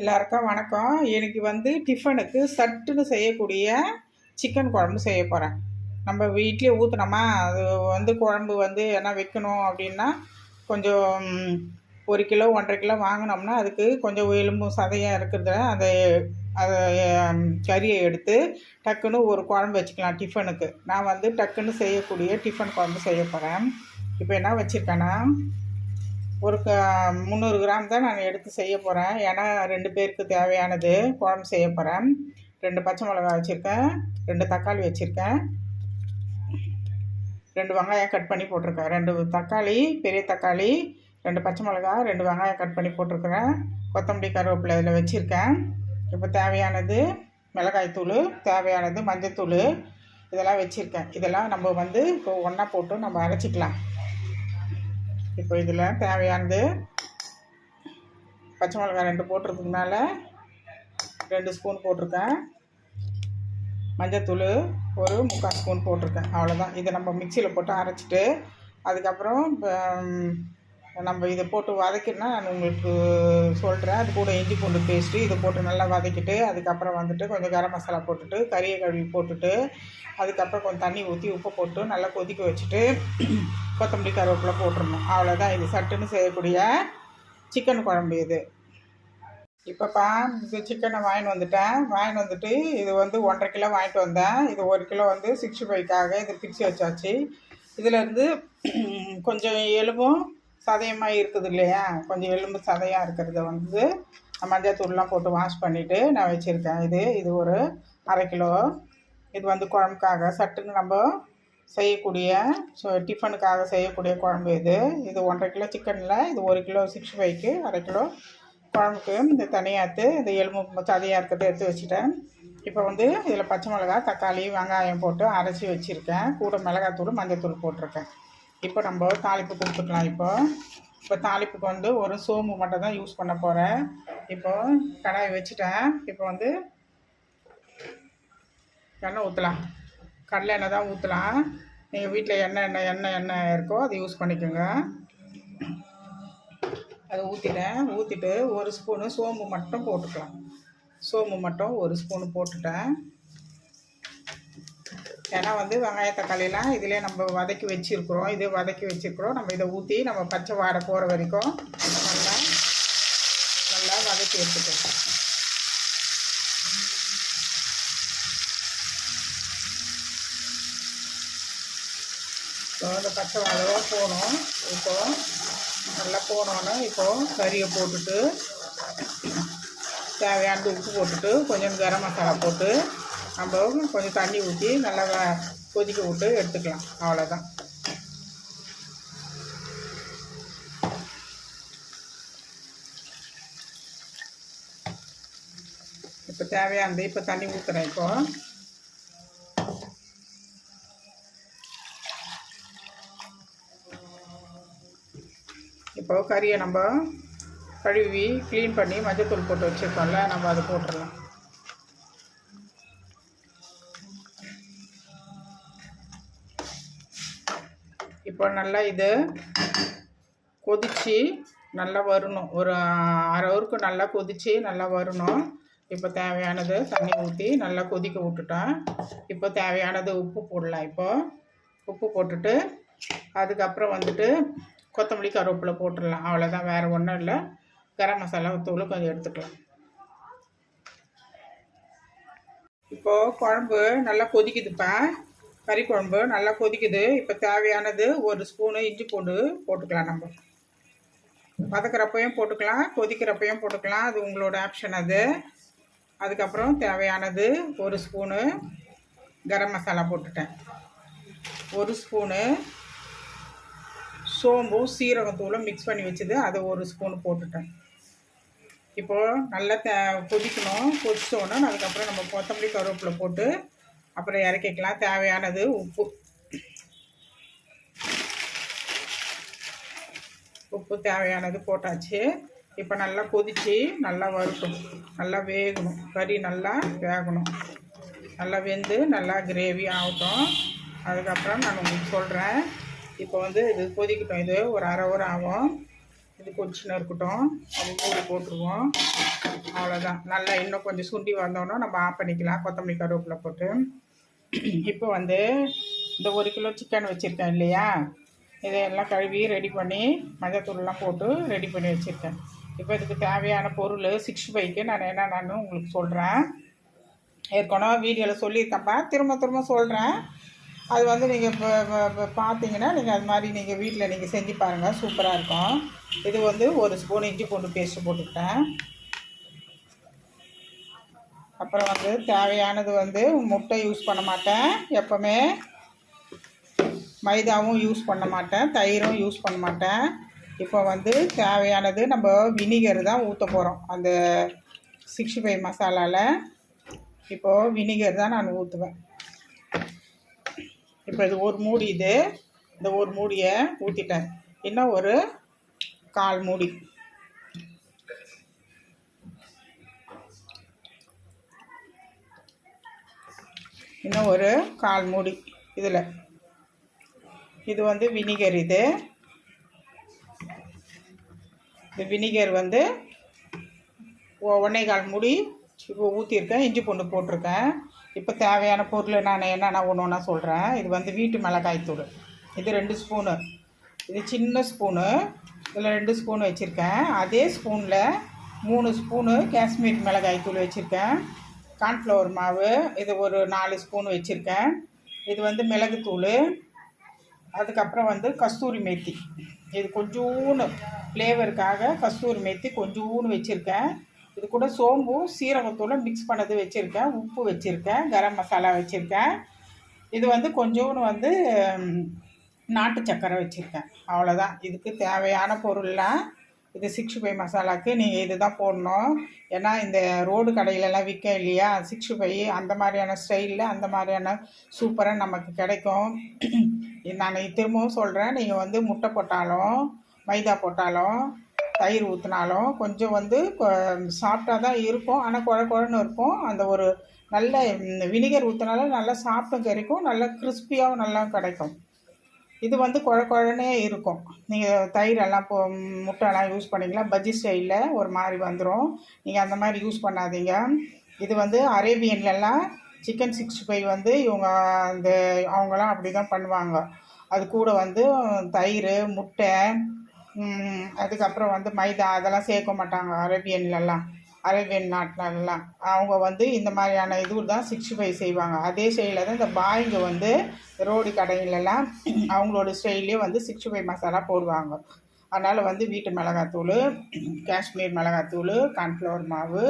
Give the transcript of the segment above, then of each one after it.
எல்லாருக்கும் வணக்கம். எனக்கு வந்து டிஃபனுக்கு சட்டுன்னு செய்யக்கூடிய சிக்கன் குழம்பு செய்ய போகிறேன் நம்ம வீட்லேயே ஊற்றுனோமா அது வந்து குழம்பு வந்து என்ன வைக்கணும் அப்படின்னா கொஞ்சம் ஒரு கிலோ ஒன்றரை கிலோ வாங்கினோம்னா அதுக்கு கொஞ்சம் எலும்பும் சதையாக இருக்கிறத அதை அதை கறியை எடுத்து டக்குன்னு ஒரு குழம்பு வச்சுக்கலாம் டிஃபனுக்கு. நான் வந்து டக்குன்னு செய்யக்கூடிய டிஃபன் குழம்பு செய்ய போகிறேன் இப்போ என்ன வச்சுருக்கேன்னா ஒரு க முந்நூறு கிராம் தான் நான் எடுத்து செய்ய போகிறேன் ஏன்னா ரெண்டு பேருக்கு தேவையானது குழம்பு செய்ய போகிறேன் ரெண்டு பச்சை மிளகாய் வச்சுருக்கேன். ரெண்டு தக்காளி வச்சுருக்கேன். ரெண்டு வெங்காயம் கட் பண்ணி போட்டிருக்கேன். ரெண்டு தக்காளி பெரிய தக்காளி ரெண்டு பச்சை மிளகாய் ரெண்டு வெங்காயம் கட் பண்ணி போட்டிருக்கிறேன். கொத்தமல்லி கருவேப்பிலை இதில் வச்சுருக்கேன். இப்போ தேவையானது மிளகாய்த்தூள் தேவையானது மஞ்சத்தூள் இதெல்லாம் வச்சுருக்கேன். இதெல்லாம் நம்ம வந்து இப்போ ஒன்றா போட்டு நம்ம அரைச்சிக்கலாம். இப்போ இதில் தேவையானது பச்சை மிளகாய் ரெண்டு போட்டிருக்கனால மேலே ரெண்டு ஸ்பூன் போட்டிருக்கேன். மஞ்சத்தூள் ஒரு முக்கால் ஸ்பூன் போட்டிருக்கேன். அவ்வளோதான் இதை நம்ம மிக்சியில் போட்டு அரைச்சிட்டு அதுக்கப்புறம் இப்போ நம்ம இதை போட்டு வதக்கினா நான் உங்களுக்கு சொல்கிறேன் அது கூட இஞ்சி பூண்டு பேஸ்ட்டு இதை போட்டு நல்லா வதக்கிட்டு அதுக்கப்புறம் வந்துட்டு கொஞ்சம் கரம் மசாலா போட்டுட்டு கறியை கழுவி போட்டுட்டு அதுக்கப்புறம் கொஞ்சம் தண்ணி ஊற்றி உப்பு போட்டு நல்லா கொதிக்க வச்சுட்டு கொத்தமல்லி கருவேப்பிலை போட்டுடணும் அவ்வளோதான் இது சட்டுன்னு செய்யக்கூடிய சிக்கன் குழம்பு இது. இப்போப்பா இது சிக்கனை வாங்கிட்டு வந்துட்டேன். வாங்கிட்டு வந்துட்டு இது வந்து ஒன்றரை கிலோ வாங்கிட்டு வந்தேன். இது ஒரு கிலோ வந்து சிக்ஸ்டி ஃபைவ்க்காக இது பிரித்து வச்சாச்சு. இதிலேருந்து கொஞ்சம் எலும்பும் சதையமாக இருக்குது இல்லையா? கொஞ்சம் எலும்பு சதையாக இருக்கிறத வந்து மஞ்சள் தூள்லாம் போட்டு வாஷ் பண்ணிவிட்டு நான் வச்சுருக்கேன். இது இது ஒரு அரை கிலோ. இது வந்து குழம்புக்காக சட்டுன்னு நம்ம செய்யக்கூடிய ஸோ டிஃபனுக்காக செய்யக்கூடிய குழம்பு இது. இது ஒன்றரை கிலோ சிக்கனில் இது ஒரு கிலோ சிக்ஸ்டி ஃபைவ்க்கு அரை கிலோ குழம்புக்கு இந்த தனியாத்து இந்த எலும்பு சதையாக இருக்கிறத எடுத்து வச்சுட்டேன். இப்போ வந்து இதில் பச்சை மிளகாய் தக்காளி வெங்காயம் போட்டு அரைச்சி வச்சுருக்கேன். கூட மிளகாத்தூள் மஞ்சத்தூள் போட்டிருக்கேன். இப்போ நம்ம தாளிப்பு கொடுத்துக்கலாம் இப்போ. இப்போ தாளிப்புக்கு வந்து ஒரு சோம்பு மட்டும் தான் யூஸ் பண்ண போகிறேன் இப்போ கடாய் வச்சுட்டேன். இப்போ வந்து எண்ணெய் ஊற்றலாம் கடலை எண்ணெய் தான் ஊற்றலாம் நீங்கள் வீட்டில் எண்ணெய் எண்ணெய் எண்ணெய் எண்ணெய் இருக்கோ அதை யூஸ் பண்ணிக்கோங்க. அதை ஊற்றிட்டேன் ஊற்றிட்டு ஒரு ஸ்பூனு சோம்பு மட்டும் போட்டுக்கலாம். சோம்பு மட்டும் ஒரு ஸ்பூனு போட்டுட்டேன். ஏன்னா வந்து வெங்காய தக்காளியெலாம் இதிலே நம்ம வதக்கி வச்சுருக்குறோம். இதே வதக்கி வச்சுருக்குறோம். நம்ம இதை ஊற்றி நம்ம பச்சை வாடை போகிற வரைக்கும் நல்லா நல்லா வதக்கி எடுத்துக்கலாம். இப்போ இந்த பச்சை வாழைவாக போகணும் இப்போ நல்லா போனோன்னே இப்போ கறியை போட்டுட்டு தேவையான உப்பு போட்டுட்டு கொஞ்சம் கரம் மசாலா போட்டு நம்ம கொஞ்சம் தண்ணி ஊற்றி நல்லா கொதிக்க விட்டு எடுத்துக்கலாம். அவ்வளோதான் இப்போ தேவையானது இப்போ தண்ணி ஊற்றுறேன் இப்போ. இப்போ கறியை நம்ம கழுவி க்ளீன் பண்ணி மஞ்சத்தூள் போட்டு வச்சுருக்கோம்ல நம்ம அதை போட்டுடலாம். இப்போ நல்லா இது கொதித்து நல்லா வரணும். ஒரு அரை ஹவருக்கு நல்லா கொதித்து நல்லா வரணும். இப்போ தேவையானது தண்ணி ஊற்றி நல்லா கொதிக்க விட்டுட்டேன். இப்போ தேவையானது உப்பு போடலாம் இப்போ. உப்பு போட்டுட்டு அதுக்கப்புறம் வந்துட்டு கொத்தமல்லி கருவேப்பிலை போட்டுடலாம். அவ்வளோதான் வேறு ஒன்றும் இல்லை. கரம் மசாலா தூள் கொஞ்சம் எடுத்துக்கலாம். இப்போது குழம்பு நல்லா கொதிக்குதுப்பா கறி குழம்பு நல்லா கொதிக்குது. இப்போ தேவையானது ஒரு ஸ்பூனு இஞ்சி பூண்டு போட்டுக்கலாம் நம்ம. வதக்கிறப்பையும் போட்டுக்கலாம் கொதிக்கிறப்பையும் போட்டுக்கலாம். அது உங்களோட ஆப்ஷன் அது. அதுக்கப்புறம் தேவையானது ஒரு ஸ்பூனு கரம் மசாலா போட்டுட்டேன். ஒரு ஸ்பூனு சோம்பும் சீரகத்தூளும் மிக்ஸ் பண்ணி வச்சுது. அதை ஒரு ஸ்பூன் போட்டுட்டேன். இப்போது நல்லா த கொதிக்கணும் கொதிச்சோன்னா அதுக்கப்புறம் நம்ம கொத்தமல்லி கருவேப்பிலை போட்டு அப்புறம் இறக்கிக்கலாம். தேவையானது உப்பு. உப்பு தேவையானது போட்டாச்சு. இப்போ நல்லா கொதிச்சு நல்லா வரட்டும் நல்லா வேகணும். கறி நல்லா வேகணும். நல்லா வெந்து நல்லா கிரேவி ஆகட்டும். அதுக்கப்புறம் நான் உங்களுக்கு சொல்கிறேன் இப்போ வந்து இது கொதிக்கட்டும். இது ஒரு அரை ஹவர் ஆகும். இது கொதிச்சுன்னு இருக்கட்டும். அது மூடி போட்டுருவோம். அவ்வளோதான் நல்லா இன்னும் கொஞ்சம் சுண்டி வந்தோன்னா நம்ம ஆஃப் பண்ணிக்கலாம். கொத்தமல்லி கருவேப்பிலை போட்டு. இப்போ வந்து இந்த ஒரு கிலோ சிக்கன் வச்சுருக்கேன் இல்லையா? இதையெல்லாம் கழுவி ரெடி பண்ணி மஞ்சத்தூள்லாம் போட்டு ரெடி பண்ணி வச்சுருக்கேன். இப்போ இதுக்கு தேவையான பொருள் சிக்ஸ் ஃபைவ்க்கு நான் என்னென்னு உங்களுக்கு சொல்கிறேன் ஏற்கனவே வீடியோவில் சொல்லியிருக்கேன்ப்பா. திரும்ப திரும்ப சொல்கிறேன் அது வந்து நீங்கள் இப்போ பார்த்தீங்கன்னா நீங்கள் அது மாதிரி நீங்கள் வீட்டில் நீங்கள் செஞ்சு பாருங்கள் சூப்பராக இருக்கும். இது வந்து ஒரு ஸ்பூன் இஞ்சி பூண்டு பேஸ்ட்டு போட்டுக்கிட்டேன். அப்புறம் வந்து தேவையானது வந்து முட்டை யூஸ் பண்ண மாட்டேன். எப்போவுமே மைதாவும் யூஸ் பண்ண மாட்டேன். தயிரும் யூஸ் பண்ண மாட்டேன். இப்போ வந்து தேவையானது நம்ம வினிகர் தான் ஊற்ற போகிறோம் அந்த சிக்ஸ்டி ஃபைவ் மசாலாவில் இப்போது வினிகர் தான் நான் ஊற்றுவேன் இப்போ இது ஒரு மூடி இது. இந்த ஒரு மூடியை ஊற்றிட்டேன் இன்னும் ஒரு கால் மூடி. இன்னும் ஒரு கால் மூடி இதில். இது வந்து வினிகர் இது. இந்த வினிகர் வந்து ஒன்றே கால் மூடி இப்போ ஊற்றிருக்கேன் இஞ்சி பூண்டு போட்டிருக்கேன். இப்போ தேவையான பொருள் நான் என்னென்ன ஒன்று ஒன்றா சொல்கிறேன் இது வந்து வீட்டு மிளகாய் தூள். இது ரெண்டு ஸ்பூனு. இது சின்ன ஸ்பூனு. இதில் ரெண்டு ஸ்பூன் வச்சுருக்கேன். அதே ஸ்பூனில் மூணு ஸ்பூனு காஷ்மீர் மிளகாய் தூள் வச்சுருக்கேன். கார்ன்ஃப்ளவர் மாவு. இது ஒரு நாலு ஸ்பூன் வச்சுருக்கேன். இது வந்து மிளகுத்தூள் அதுக்கப்புறம் வந்து கஸ்தூரி மேத்தி. இது கொஞ்சோன்னு ஃப்ளேவருக்காக கஸ்தூரி மேத்தி கொஞ்சோன்னு வச்சுருக்கேன். இது கூட சோம்பும் சீரகத்தூளும் மிக்ஸ் பண்ணது வச்சுருக்கேன் உப்பு வச்சுருக்கேன் கரம் மசாலா வச்சுருக்கேன். இது வந்து கொஞ்சோன்னு வந்து நாட்டு சக்கரை வச்சுருக்கேன். அவ்வளோதான் இதுக்கு தேவையான பொருள்லாம் இது சிக்ஸ்டி ஃபைவ் மசாலாவுக்கு நீங்கள் இது தான் போடணும். ஏன்னா இந்த ரோடு கடையிலலாம் விற்க இல்லையா? சிக்ஸ்டி ஃபைவ் அந்த மாதிரியான ஸ்டைலில் அந்த மாதிரியான சூப்பராக நமக்கு கிடைக்கும். நான் திரும்பவும் சொல்கிறேன் நீங்கள் வந்து முட்டை போட்டாலும் மைதா போட்டாலும் தயிர் ஊற்றினாலும் கொஞ்சம் வந்து சாஃப்டாக தான் இருக்கும். ஆனால் குழ குழன்னு இருக்கும். அந்த ஒரு நல்ல வினிகர் ஊற்றினாலும் நல்லா சாப்பிட்டும் கிடைக்கும் நல்லா கிறிஸ்பியாகவும் நல்லா கிடைக்கும். இது வந்து குழ குழனே இருக்கும். நீங்கள் தயிர் எல்லாம் இப்போ முட்டைலாம் யூஸ் பண்ணிக்கலாம் பஜ்ஜி ஸ்டைலில் ஒரு மாதிரி வந்துடும் நீங்கள் அந்த மாதிரி யூஸ் பண்ணாதீங்க. இது வந்து அரேபியன்லலாம் சிக்கன் சிக்ஸ்டி ஃபைவ் வந்து இவங்க அந்த அவங்களாம் அப்படி தான் பண்ணுவாங்க. அது கூட வந்து தயிர் முட்டை அதுக்கப்புறம் வந்து மைதா அதெல்லாம் சேர்க்க மாட்டாங்க அரேபியன்லலாம் அரேபியன் நாட்டிலலாம். அவங்க வந்து இந்த மாதிரியான இது தான் சிக்ஸ்டி ஃபைவ் செய்வாங்க. அதே ஸ்டைலில் தான் இந்த பாய்ங்க வந்து ரோடு கடையிலலாம் அவங்களோட ஸ்டைல்லே வந்து சிக்ஸ்டி ஃபைவ் மசாலா போடுவாங்க. அதனால் வந்து வீட்டு மிளகாத்தூள் காஷ்மீர் மிளகாத்தூள் கான்ஃப்ளவர் மாவு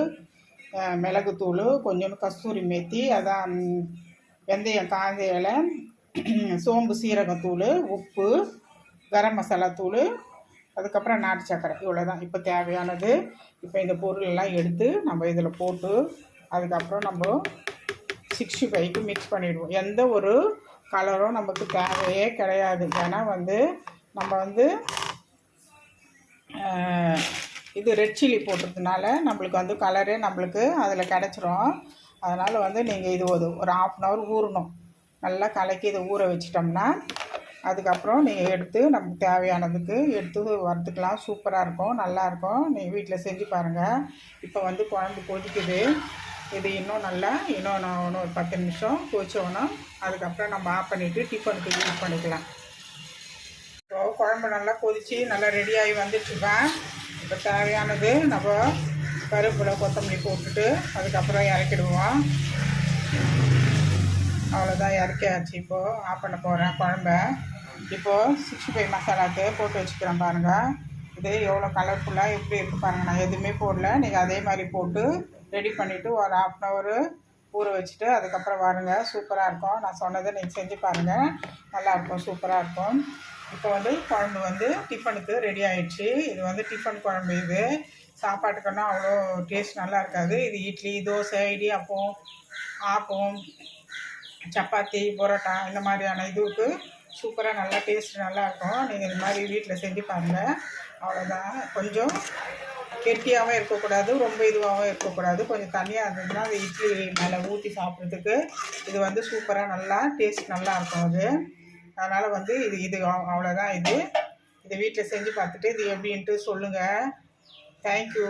மிளகுத்தூள் கொஞ்சோண்டு கஸ்தூரி மேத்தி அதான் வெந்தயம் காஞ்ச இலை சோம்பு சீரகத்தூள் உப்பு கரம் மசாலா தூள் அதுக்கப்புறம் நாட்டு சக்கரை. இவ்வளோ தான் இப்போ தேவையானது இப்போ இந்த பொருளெல்லாம் எடுத்து நம்ம இதில் போட்டு அதுக்கப்புறம் நம்ம சிக்ஸ்டி ஃபைவ்க்கு மிக்ஸ் பண்ணிவிடுவோம் எந்த ஒரு கலரும் நமக்கு தேவையே கிடையாது. ஏன்னா வந்து நம்ம வந்து இது ரெட் சில்லி போட்டுறதுனால நம்மளுக்கு வந்து கலரே நம்மளுக்கு அதில் கிடச்சிரும். அதனால் வந்து நீங்கள் இது ஒரு ஒரு ஆஃப் அன் ஹவர் ஊறணும். நல்லா கலக்கி இதை ஊற வச்சிட்டோம்னா அதுக்கப்புறம் நீங்கள் எடுத்து நமக்கு தேவையானதுக்கு எடுத்து வறுத்துக்கலாம். சூப்பராக இருக்கும். நல்லாயிருக்கும் நீங்கள் வீட்டில் செஞ்சு பாருங்கள் இப்போ வந்து குழம்பு கொதிக்குது. இது இன்னும் நல்லா இன்னும் நான் இன்னும் ஒரு பத்து நிமிஷம் கொதிச்சோன்னா அதுக்கப்புறம் நம்ம ஆஃப் பண்ணிவிட்டு டிஃபனுக்கு யூஸ் பண்ணிக்கலாம். இப்போ குழம்பு நல்லா கொதித்து நல்லா ரெடியாகி வந்துட்டுருக்கேன் இப்போ தேவையானது நம்ம கருவேப்பிலை கொத்தமல்லி போட்டுட்டு அதுக்கப்புறம் இறக்கிடுவோம். அவ்வளோதான் இறக்கியாச்சு இப்போது ஆஃப் பண்ண போகிறேன் குழம்ப. இப்போது சிக்ஸ்டி ஃபைவ் மசாலாவுக்கு போட்டு வச்சுக்கிறேன் பாருங்கள் இது எவ்வளோ கலர்ஃபுல்லாக எப்படி இருக்குது பாருங்கள் நான் எதுவுமே போடல. நீங்கள் அதே மாதிரி போட்டு ரெடி பண்ணிவிட்டு ஒரு ஆஃப் அன் ஹவரு ஊற வச்சுட்டு அதுக்கப்புறம் வாருங்க சூப்பராக இருக்கும். நான் சொன்னதை நீங்கள் செஞ்சு பாருங்கள் நல்லாயிருக்கும் சூப்பராக இருக்கும். இப்போ வந்து குழம்பு வந்து டிஃபனுக்கு ரெடி ஆகிடுச்சு இது வந்து டிஃபன் குழம்பு இது. சாப்பாட்டுக்குன்னா அவ்வளோ டேஸ்ட் நல்லா இருக்காது. இது இட்லி தோசை இடியாப்பம் ஆப்பம் சப்பாத்தி பரோட்டா இந்த மாதிரியான இதுவுக்கு சூப்பராக நல்லா டேஸ்ட் நல்லாயிருக்கும் நீங்கள் இது மாதிரி வீட்டில் செஞ்சு பாருங்கள் அவ்வளோதான் கொஞ்சம் கெட்டியாகவும் இருக்கக்கூடாது ரொம்ப இதுவாகவும் இருக்கக்கூடாது. கொஞ்சம் தனியாக இருந்ததுன்னா அந்த இட்லி மேலே ஊற்றி சாப்பிட்றதுக்கு இது வந்து சூப்பராக நல்லா டேஸ்ட் நல்லாயிருக்கும் அது. அதனால் வந்து இது இது அவ்வளோதான் இது. இதை வீட்டில் செஞ்சு பார்த்துட்டு இது எப்படின்ட்டு சொல்லுங்கள் தேங்க்யூ